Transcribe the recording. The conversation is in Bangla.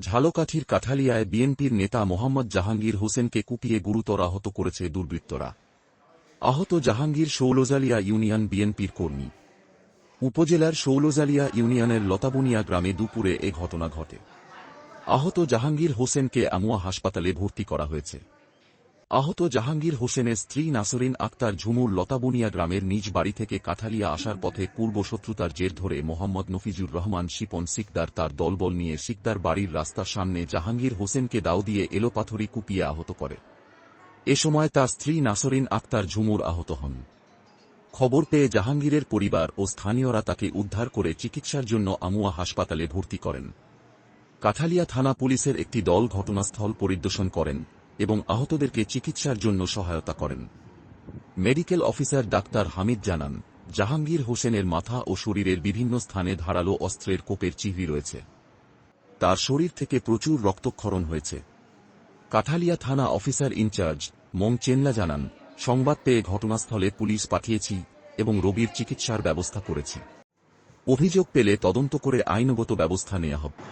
ঝালকাঠির কাঠালিয়ায় বিএনপির নেতা মোহাম্মদ জাহাঙ্গীর হোসেনকে কুপিয়ে গুরুতর আহত করেছে দুর্বৃত্তরা। আহত জাহাঙ্গীর শৌলজালিয়া ইউনিয়ন বিএনপির কর্মী। উপজেলার শৌলজালিয়া ইউনিয়নের লতাবুনিয়া গ্রামে দুপুরে এ ঘটনা ঘটে। আহত জাহাঙ্গীর হোসেনকে আমুয়া হাসপাতালে ভর্তি করা হয়েছে। আহত জাহাঙ্গীর হোসেনের স্ত্রী নাসরিন আক্তার ঝুমুর লতাবুনিয়া গ্রামের নিজ বাড়ি থেকে কাঠালিয়া আসার পথে পূর্ব শত্রুতার জের ধরে মোহাম্মদ নফিজুর রহমান শিপন সিকদার তার দলবল নিয়ে সিকদার বাড়ির রাস্তার সামনে জাহাঙ্গীর হোসেনকে দাও দিয়ে এলোপাথরি কুপিয়ে আহত করে। এ সময় তার স্ত্রী নাসরিন আক্তার ঝুমুর আহত হন। খবর পেয়ে জাহাঙ্গীরের পরিবার ও স্থানীয়রা তাকে উদ্ধার করে চিকিৎসার জন্য আমুয়া হাসপাতালে ভর্তি করেন। কাঠালিয়া থানা পুলিশের একটি দল ঘটনাস্থল পরিদর্শন করেন। এবং আহতদেরকে চিকিৎসার জন্য সহায়তা করেন। মেডিকেল অফিসার ডাক্তার হামিদ জানান, জাহাঙ্গীর হোসেনের মাথা ও শরীরের বিভিন্ন স্থানে ধারালো অস্ত্রের কোপের চিহ্ন রয়েছে। তার শরীর থেকে প্রচুর রক্তক্ষরণ হয়েছে। কাঠালিয়া থানা অফিসার ইনচার্জ মং চেনলা জানান, সংবাদ পেয়ে ঘটনাস্থলে পুলিশ পাঠিয়েছি এবং রোগীর চিকিৎসার ব্যবস্থা করেছি। অভিযোগ পেলে তদন্ত করে আইনগত ব্যবস্থা নেওয়া হবে।